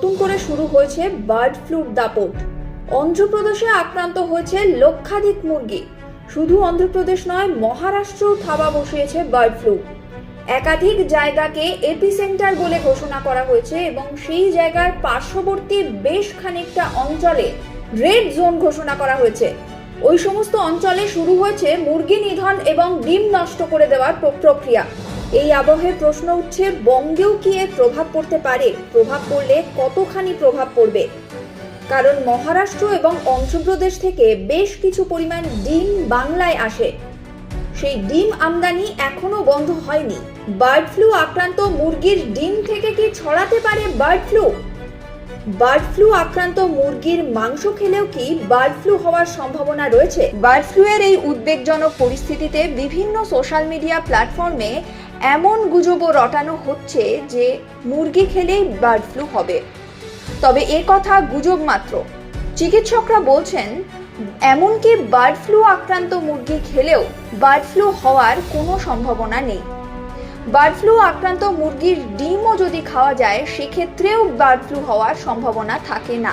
নতুন করে শুরু হয়েছে বার্ড ফ্লুর দাপট। অন্ধ্রপ্রদেশে আক্রান্ত হয়েছে লক্ষাধিক মুরগি। শুধু অন্ধ্রপ্রদেশ নয়, মহারাষ্ট্রও থাবা বসিয়েছে বার্ড ফ্লু। একাধিক জায়গাকে এপিসেন্টার বলে ঘোষণা করা হয়েছে এবং সেই জায়গার পার্শ্ববর্তী বেশ খানিকটা অঞ্চলে রেড জোন ঘোষণা করা হয়েছে। ওই সমস্ত অঞ্চলে শুরু হয়েছে মুরগি নিধন এবং ডিম নষ্ট করে দেওয়ার প্র- প্রক্রিয়া। এই আবহাওয়ার প্রশ্ন উঠছে, বঙ্গেও কি এর প্রভাব পড়তে পারে? প্রভাব পড়লে কতখানি প্রভাব পড়বে? কারণ মহারাষ্ট্র এবং অন্ধ্রপ্রদেশ থেকে বেশ কিছু পরিমাণ ডিম বাংলায় আসে। সেই ডিম আমদানি এখনও বন্ধ হয়নি। বার্ড ফ্লু আক্রান্ত মুরগির ডিম থেকে কি ছড়াতে পারে বার্ড ফ্লু? বার্ড ফ্লু আক্রান্ত মুরগির মাংস খেলেও কি বার্ড ফ্লু হওয়ার সম্ভাবনা রয়েছে? বার্ড ফ্লু এর এই উদ্বেগজনক পরিস্থিতিতে বিভিন্ন সোশ্যাল মিডিয়া প্ল্যাটফর্মে এমন গুজবও রটানো হচ্ছে যে মুরগি খেলেই বার্ড ফ্লু হবে। তবে এ কথা গুজব মাত্র। চিকিৎসকরা বলছেন, এমনকি বার্ড ফ্লু আক্রান্ত মুরগি খেলেও বার্ড ফ্লু হওয়ার কোনো সম্ভাবনা নেই। বার্ড ফ্লু আক্রান্ত মুরগির ডিমও যদি খাওয়া যায়, সেক্ষেত্রেও বার্ড ফ্লু হওয়ার সম্ভাবনা থাকে না।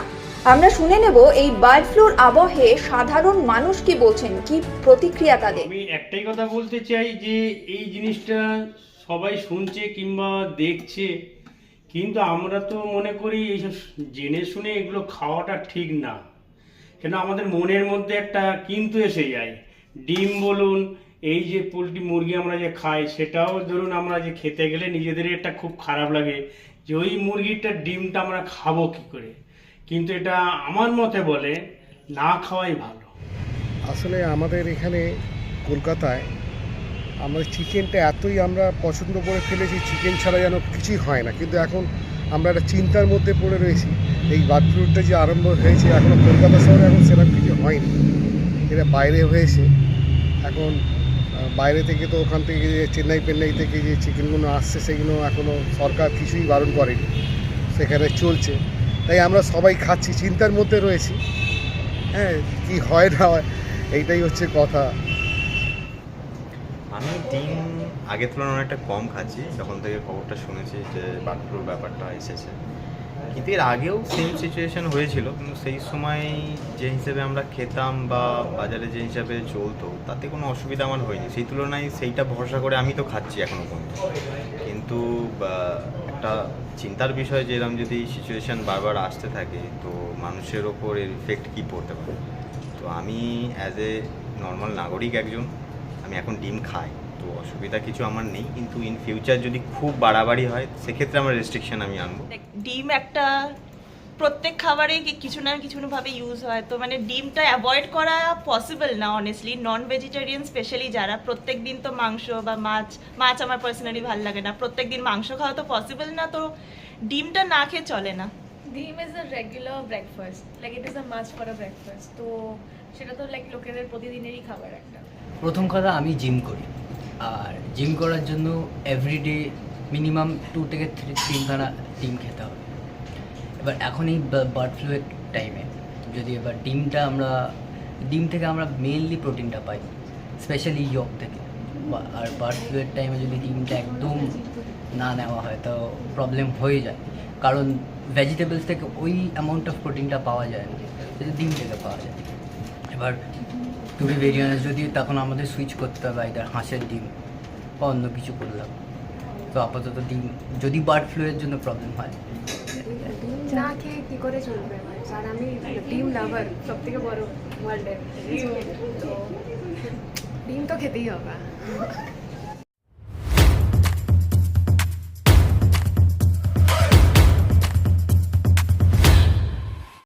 আমরা শুনে নেব এই বার্ড ফ্লুর আবহে সাধারণ মানুষ কি বলছেন, কি প্রতিক্রিয়া তাদের? আমি একটাই কথা বলতে চাই যে, এই জিনিসটা সবাই শুনছে কিংবা দেখছে, কিন্তু আমরা তো মনে করি এইসব জেনে শুনে এগুলো খাওয়াটা ঠিক না। কেন, আমাদের মনের মধ্যে একটা কিন্তু এসে যায়। ডিম বলুন এই যে পোলট্রি মুরগি আমরা যে খাই, সেটাও ধরুন আমরা যে খেতে গেলে নিজেদেরই একটা খুব খারাপ লাগে যে ওই মুরগিটার ডিমটা আমরা খাব কি করে? কিন্তু এটা আমার মতে বলে, না খাওয়াই ভালো। আসলে আমাদের এখানে কলকাতায় আমরা চিকেনটা এতই আমরা পছন্দ করে ফেলেছি, চিকেন ছাড়া যেন কিছুই হয় না। কিন্তু এখন আমরা একটা চিন্তার মধ্যে পড়ে রয়েছি, এই বার্ড ফ্লুটা যে আরম্ভ হয়েছে এখনও কলকাতা শহরে এখন সেরকম কিছু হয়নি। এটা বাইরে হয়েছে, এখন বাইরে থেকে তো ওখান থেকে যে চেন্নাই ফেন্নাই থেকে যে চিকেনগুলো আসছে, সেগুলো এখনও সরকার কিছুই বারণ করেনি। সেখানে চলছে। তাই আমরা সবাই খাচ্ছি, চিন্তার মধ্যে রয়েছি। হ্যাঁ কি হয় না হয়, এইটাই হচ্ছে কথা। আমি ডিম আগের তুলনায় অনেকটা কম খাচ্ছি, যখন থেকে খবরটা শুনেছি যে বার্ড ফ্লুর ব্যাপারটা এসেছে। কিন্তু এর আগেও সেম সিচুয়েশন হয়েছিল, কিন্তু সেই সময় যে হিসেবে আমরা খেতাম বা বাজারে যে হিসাবে চলতো, তাতে কোনো অসুবিধা আমার হয়নি। সেই তুলনায় সেইটা ভরসা করে আমি তো খাচ্ছি এখনও পর্যন্ত। কিন্তু একটা চিন্তার বিষয় যে এরকম যদি সিচুয়েশান বারবার আসতে থাকে, তো মানুষের ওপর এর ইফেক্ট কী পড়তে পারে? তো আমি অ্যাজ এ নর্মাল নাগরিক একজন, আমি এখন ডিম খাই। তো অসুবিধা কিছু আমার নেই কিন্তু ইন ফিউচার যদি খুব বাড়াবাড়ি হয় সেক্ষেত্রে আমার রেস্ট্রিকশন আমি আনব। ডিম একটা প্রত্যেক খাবারে কি- কিছু না কিছু ভাবে ইউজ হয় তো মানে ডিমটা অ্যাভয়েড করা পসিবল না অনেস্টলি নন ভেজিটেরিয়ান স্পেশালি যারা প্রত্যেক দিন তো মাংস বা মাছ মাছ আমার পার্সোনালি ভালো লাগে না। প্রত্যেক দিন মাংস খাওয়া তো পসিবল না তো ডিমটা না খেয়ে চলে না। Dim is a regular breakfast like it is a maach for a breakfast তো সেটা তো লাইক লোকেদের প্রতিদিনেরই খাবার একটা। প্রথম কথা আমি জিম করি। আর জিম করার জন্য এভরিডে মিনিমাম টু থেকে থ্রি তিনখানা ডিম খেতে হবে। এবার এখন এই বার্ড ফ্লুয়ের টাইমে যদি এবার ডিমটা আমরা, ডিম থেকে আমরা মেনলি প্রোটিনটা পাই স্পেশালি ইয়ক থেকে। আর বার্ড ফ্লুয়ের টাইমে যদি ডিমটা একদম না নেওয়া হয় তো প্রবলেম হয়ে যায়। কারণ ভেজিটেবলস থেকে ওই অ্যামাউন্ট অফ প্রোটিনটা পাওয়া যায় না ডিম থেকে পাওয়া যায়। এবার বেরিয়ে ভেরিয়ান্স যদি তখন আমাদের সুইচ করতে হবে আইদার হাঁসের ডিম বা অন্য কিছু করলাম। তো আপাতত ডিম, যদি বার্ড ফ্লুয়ের জন্য প্রবলেম হয়। না খেয়ে কি করে চলবে আর আমি ডিম লাভার সব থেকে বড় ওয়ার্ল্ডের ডিম তো খেতেই হবে।